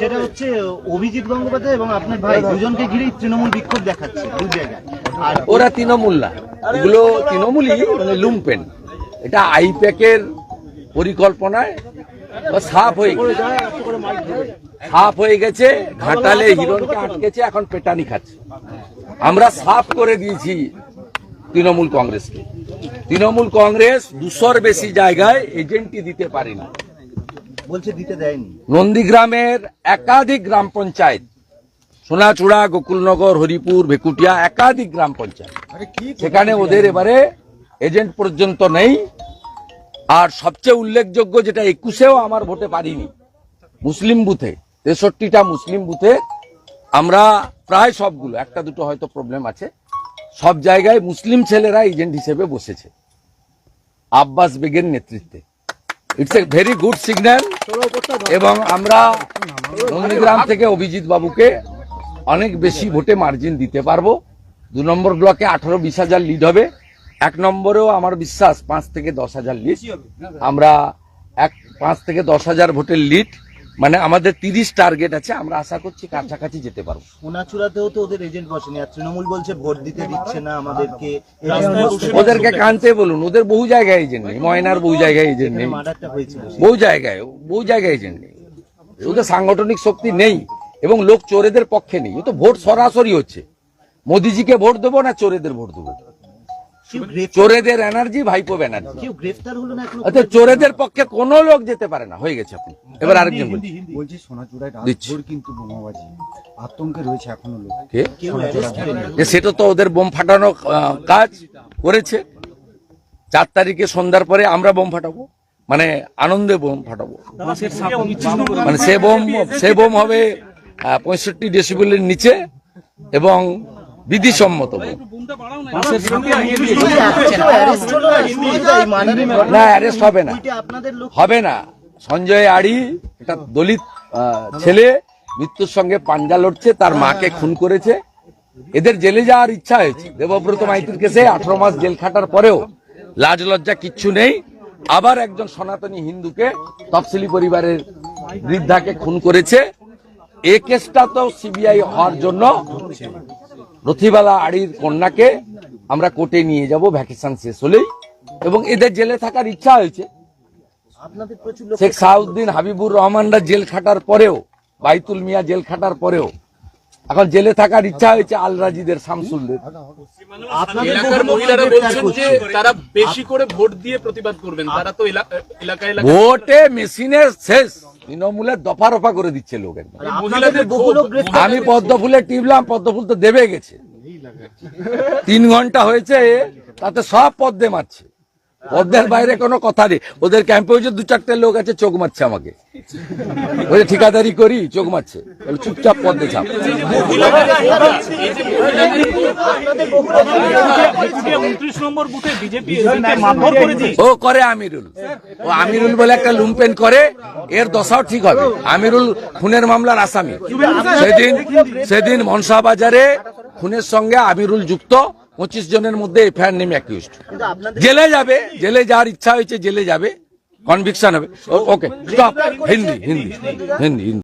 সেটা হচ্ছে অভিজিৎ গঙ্গোপাধ্যায় এবং আপনার ভাই দুজনকে ঘিরেই তৃণমূল বিক্ষোভ দেখাচ্ছে দু জায়গায়। আর ওরা তৃণমূল না। এগুলো তৃণমূলই মানে লুম্পেন এটা আইপ্যাকের পরিকল্পনায় সাফ হয়ে গেছে। সাফ হয়ে গেছে ঘাটালে হিরণকে আটকেছে এখন পেটানি খাচ্ছে। আমরা সাফ করে দিয়েছি তৃণমূল কংগ্রেসকে। তৃণমূল কংগ্রেস দুশোর বেশি জায়গায় এজেন্টই দিতে পারেনি বলছে দিতে দেয়নি। নন্দীগ্রামের একাধিক গ্রাম পঞ্চায়েত সোনাচূড়া গোকুলনগর হরিপুর ভেকুটিয়া একাধিক গ্রাম পঞ্চায়েত। সেখানে ওদের এবারে এজেন্ট পর্যন্ত নেই। আর সবচেয়ে উল্লেখযোগ্য যেটা একুশেও আমার ভোটে পারিনি। মুসলিম বুথে তেষট্টিটা মুসলিম বুথে আমরা প্রায় সবগুলো একটা দুটো হয়তো প্রবলেম আছে। সব জায়গায় মুসলিম ছেলেরা এজেন্ট হিসেবে বসেছে। আব্বাস বেগের নেতৃত্বে। It's a very good signal এবং আমরা নন্দীগ্রাম থেকে অভিজিৎ বাবুকে অনেক বেশি ভোটে মার্জিন দিতে পারব। দু নম্বর ব্লকে আঠারো বিশ হাজার লিড হবে। এক নম্বরেও আমার বিশ্বাস পাঁচ থেকে দশ হাজার লিড আমরা এক, পাঁচ থেকে দশ হাজার ভোটের লিড মানে আমাদের তিরিশ টার্গেট আছে আমরা আশা করছি কাছাকাছি যেতে পারব। সোনাচূড়াতেও তো ওদের এজেন্ট বসেনি আর তৃণমূল বলছে ভোট দিতে দিচ্ছে না আমাদেরকে। ওদেরকে কানতে বলুন ওদের বহু জায়গায় এজেন্ট নেই ময়নার বহু জায়গায় এজেন্ট নেই। বহু জায়গায় বহু জায়গায় এজেন্ট নেই। ওদের সাংগঠনিক শক্তি নেই এবং লোক চোরেদের পক্ষে নেই তো ভোট সরাসরি হচ্ছে। মোদিজিকে ভোট দেবো না চোরেদের ভোট দেবো? চোরেদের এনার্জি ভাইপো ব্যানার্জি কেউ গ্রেফতার হলো না এখনও অর্থাৎ চোরেদের পক্ষে কোনো লোক যেতে পারে না। হয়ে গেছে আপনি এবার আরেকজন বলছি। বলছি সোনাচূড়ায় কিন্তু বোমাবাজি। আতঙ্কে রয়েছে এখনও লোক। সেটা তো ওদের বোম ফাটানো কাজ করেছে। চার তারিখে সন্ধ্যার পরে আমরা বোম ফাটাবো। মানে আনন্দে বোম ফাটাবো। মানে সে বোম সে বোম হবে পঁয়ষট্টি ডেসিবেলের নিচে এবং বিধিসম্মত না অ্যারেস্ট হবে না। হবে না। সঞ্জয় আড়ি এটা দলিত ছেলে মৃত্যুর সঙ্গে পাঞ্জা লড়ছে তার মাকে খুন করেছে। এদের জেলে যাওয়ার ইচ্ছা হয়েছে। দেবব্রত মাইতির কেসে আঠারো মাস জেল খাটার পরেও লাজ লজ্জা কিচ্ছু নেই। আবার একজন সনাতনী হিন্দুকে তফসিলি পরিবারের বৃদ্ধাকে খুন করেছে। এ কেসটা তো সিবিআই হওয়ার জন্য রথিবালা আড়ির কন্যাকে আমরা কোর্টে নিয়ে যাব ভ্যাকেশন শেষ হলেই। এবং এদের জেলে থাকার ইচ্ছা হয়েছে। আপনাদের শেখ সাউদ্দিন হাবিবুর রহমানরা জেল খাটার পরেও বাইতুল মিয়া জেল খাটার পরেও এখন জেলে থাকার ইচ্ছা হয়েছে আল রাজিদের শামসুলদের। এলাকার মহিলারা বলছেন যে তারা বেশি করে ভোট দিয়ে প্রতিবাদ করবেন। তারা তো এলাকায় এলাকায় ভোটে মেশিনের শেষ। তৃণমূলের দফা রফা করে দিচ্ছে লোক আমি পদ্ম ফুলে টিপলাম পদ্ম ফুল তো দেবে গেছে। তিন ঘণ্টা হয়েছে তাতে সব পদ্মে মারছে। পদ্মের বাইরে কোনো কথা নেই। ওদের ক্যাম্পে যে দু চারটে লোক আছে, চোখ মারছে আমাকে। ওই ঠিকাদারি করি? চোখ মারছে। চুপচাপ পদ্মে ছাপ ও করে আমিরুল। ও আমিরুল বলে একটা লুম্পেন করে, এর দশাও ঠিক হবে। আমিরুল খুনের মামলার আসামি। সেদিন সেদিন মনসা বাজারে খুনের সঙ্গে আমিরুল যুক্ত। পঁচিশ জনের মধ্যে এফআইআর নেমে অ্যাকিউজড জেলে যাবে জেলে যাওয়ার ইচ্ছা হয়েছে জেলে যাবে কনভিকশন হবে। Okay stop Hindi Hindi Hindi Hindi.